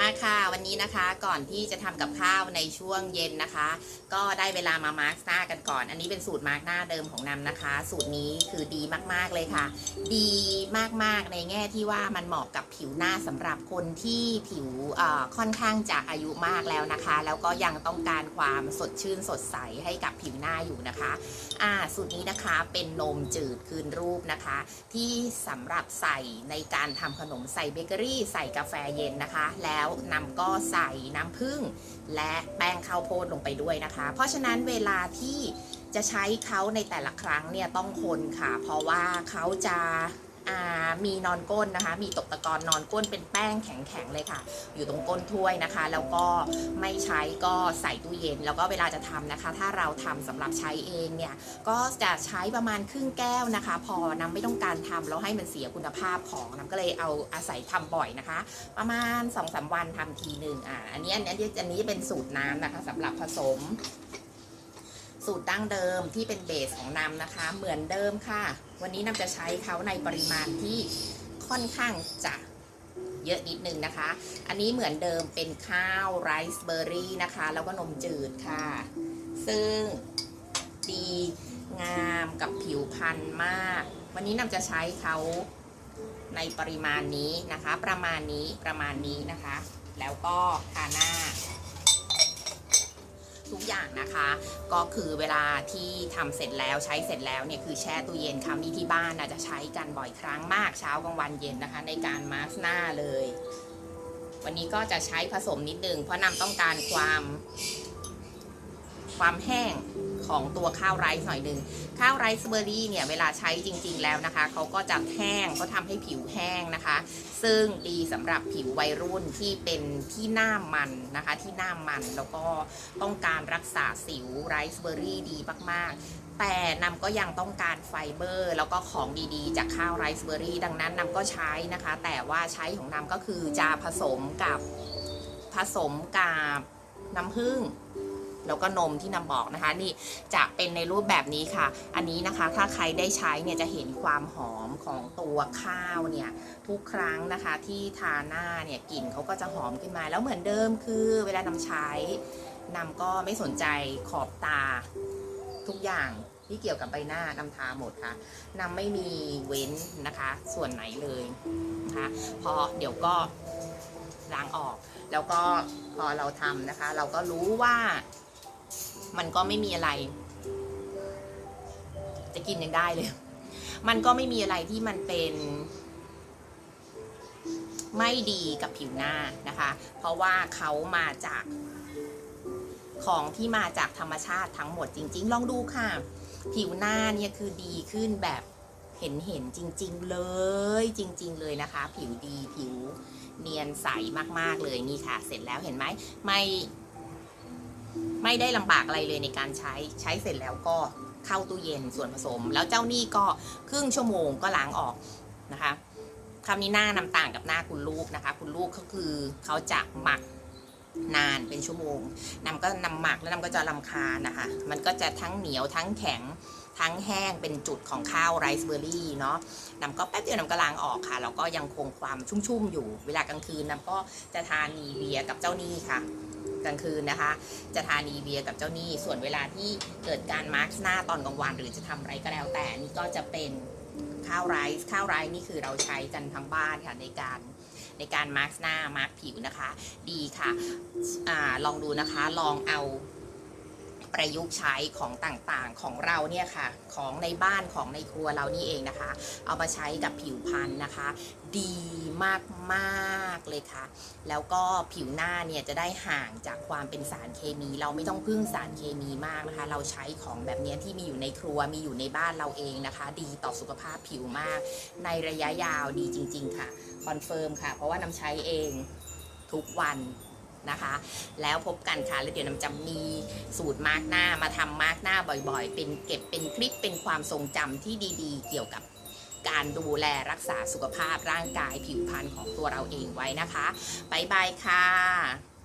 มาค่ะวันนี้นะคะก่อนที่จะทำกับข้าวในช่วงเย็นนะคะ ก็ได้เวลามามาร์กหน้ากันก่อน อันนี้เป็นสูตรมาร์กหน้าเดิมของนำนะคะ สูตรนี้คือดีมากๆเลยค่ะ ดีมากๆในแง่ที่ว่ามันเหมาะกับผิวหน้าสำหรับคนที่ผิวค่อนข้างจะอายุมากแล้วนะคะ แล้วก็ยังต้องการความสดชื่นสดใสให้กับผิวหน้าอยู่นะคะอ่าสูตรนี้นะคะเป็นนมจืดคืนรูปนะคะ ที่สำหรับใส่ในการทำขนมใส่เบเกอรี่ ใส่กาแฟเย็นนะคะ แล้วนำก็ใส่น้ำผึ้งและแป้งข้าวโพดลงไปด้วยนะคะ เพราะฉะนั้นเวลาที่จะใช้เขาในแต่ละครั้งเนี่ยต้องคนค่ะ เพราะว่าเขาจะ มีนอนก้นนะคะ มีตกตะกอนนอนก้นเป็นแป้งแข็งๆเลยค่ะ อยู่ตรงก้นถ้วยนะคะ แล้วก็ไม่ใช้ก็ใส่ตู้เย็น แล้วก็เวลาจะทำนะคะ ถ้าเราทำสำหรับใช้เองเนี่ย ก็จะใช้ประมาณครึ่งแก้วนะคะ พอน้ำไม่ต้องการทำแล้วให้มันเสียคุณภาพของน้ำก็เลยเอาอาศัยทำบ่อยนะคะ ประมาณ2อสวันทำทีหนึ่งอ่าอันนี้อันนี้อันนี้เป็นสูตรน้ำนะคะสำหรับผสม สูตรดั้งเดิมที่เป็นเบสของน้ำนะคะ เหมือนเดิมค่ะ วันนี้น้ำจะใช้เขาในปริมาณที่ค่อนข้างจะเยอะนิดนึงนะคะ อันนี้เหมือนเดิมเป็นข้าวไรซ์เบอร์รี่นะคะ แล้วก็นมจืดค่ะ ซึ่งดีงามกับผิวพรรณมาก วันนี้นำจะใช้เขาในปริมาณนี้นะคะ ประมาณนี้ประมาณนี้นะคะ แล้วก็ทาหน้า ทุกอย่างนะคะ ก็คือเวลาที่ทำเสร็จแล้วใช้เสร็จแล้วเนี่ยคือแช่ตู้เย็นค่ะมีที่บ้านนะจะใช้กันบ่อยครั้งมากเช้ากลางวันเย็นนะคะ ในการมาสก์หน้าเลย วันนี้ก็จะใช้ผสมนิดนึงเพราะนำต้องการความความแห้ง ของตัวข้าวไรซ์หน่อยหนึ่งข้าวไรซ์เบอร์รี่เนี่ยเวลาใช้จริง ๆ แล้วนะคะเขาก็จะแห้งก็ทำให้ผิวแห้งนะคะ ซึ่งดีสำหรับผิววัยรุ่นที่เป็นที่หน้ามันนะคะ ที่หน้ามันแล้วก็ต้องการรักษาสิวไรซ์เบอร์รี่ดีมากๆ แต่นำก็ยังต้องการไฟเบอร์ แล้วก็ของดีๆ จากข้าวไรซ์เบอร์รี่ดังนั้นนำก็ใช้นะคะ แต่ว่าใช้ของนำก็คือจะผสมกับผสมกับน้ำผึ้ง แล้วก็นมที่นำบอกนะคะนี่จะเป็นในรูปแบบนี้ค่ะ อันนี้นะคะถ้าใครได้ใช้เนี่ยจะเห็นความหอมของตัวข้าวเนี่ยทุกครั้งนะคะที่ทาหน้าเนี่ยกลิ่นเขาก็จะหอมขึ้นมา แล้วเหมือนเดิมคือเวลานำใช้นำก็ไม่สนใจขอบตาทุกอย่างที่เกี่ยวกับใบหน้านำทาหมดค่ะนำไม่มีเว้นนะคะ ส่วนไหนเลยนะคะเพอเดี๋ยวก็ล้างออก แล้วก็พอเราทำนะคะ เราก็รู้ว่า มันก็ไม่มีอะไร จะกินยังได้เลย มันก็ไม่มีอะไรที่มันเป็น ไม่ดีกับผิวหน้านะคะ เพราะว่าเขามาจากของที่มาจากธรรมชาติทั้งหมดจริง ๆ ลองดูค่ะ ผิวหน้าเนี่ยคือดีขึ้นแบบเห็นเห็นๆจริง ๆ เลย จริง ๆ เลยนะคะ ผิวดีผิวเนียนใสมากๆเลยนี่ค่ะ เสร็จแล้วเห็นไหมไม่ ไม่ได้ลำบากอะไรเลยในการใช้ใช้เสร็จแล้วก็เข้าตู้เย็นส่วนผสม แล้วเจ้านี่ก็ครึ่งชั่วโมงก็ล้างออกนะคะคำนี้หน้าน้ำต่างกับหน้าคุณลูกนะคะ คุณลูกก็คือเขาจะหมักนานเป็นชั่วโมงน้ำก็นำหมักแล้วน้ำก็จะลำคาญนะคะ มันก็จะทั้งเหนียวทั้งแข็งทั้งแห้งเป็นจุดของข้าวไรซ์เบอร์รี่เนาะน้ำก็แป๊บเดียวน้ำก็ล้างออกค่ะแล้วก็ยังคงความชุ่มๆอยู่ เวลากลางคืนน้ำก็จะทานนีเวียกับเจ้านี่ค่ะ กลางคืนนะคะ จะทานีเวียกับเจ้านี้ส่วนเวลาที่เกิดการมาร์กหน้าตอนกลางวัน หรือจะทำอะไรก็แล้วแต่นี่ก็จะเป็นข้าวไรซ์ข้าวไรซ์นี่คือเราใช้กันทั้งบ้านค่ะในการในการมาร์กหน้ามาร์กผิวนะคะ ดีค่ะอลองดูนะคะลองเอา ประยุกต์ใช้ของต่างๆของเราเนี่ยค่ะของในบ้านของในครัวเรานี่เองนะคะ เอามาใช้กับผิวพรรณนะคะ ดีมากๆเลยค่ะ แล้วก็ผิวหน้าเนี่ยจะได้ห่างจากความเป็นสารเคมี เราไม่ต้องพึ่งสารเคมีมากนะคะ เราใช้ของแบบนี้ที่มีอยู่ในครัวมีอยู่ในบ้านเราเองนะคะ ดีต่อสุขภาพผิวมาก ในระยะยาวดีจริง ๆ ค่ะคอนเฟิร์มค่ะ เพราะว่านำใช้เองทุกวัน นะคะ แล้วพบกันค่ะ แล้วเดี๋ยวนำจะมีสูตรมาร์กหน้ามาทำมาร์กหน้าบ่อยๆ เป็นเก็บเป็นคลิปเป็นความทรงจำที่ดีๆ เกี่ยวกับการดูแลรักษาสุขภาพร่างกายผิวพรรณของตัวเราเองไว้นะคะ บ๊ายบายค่ะ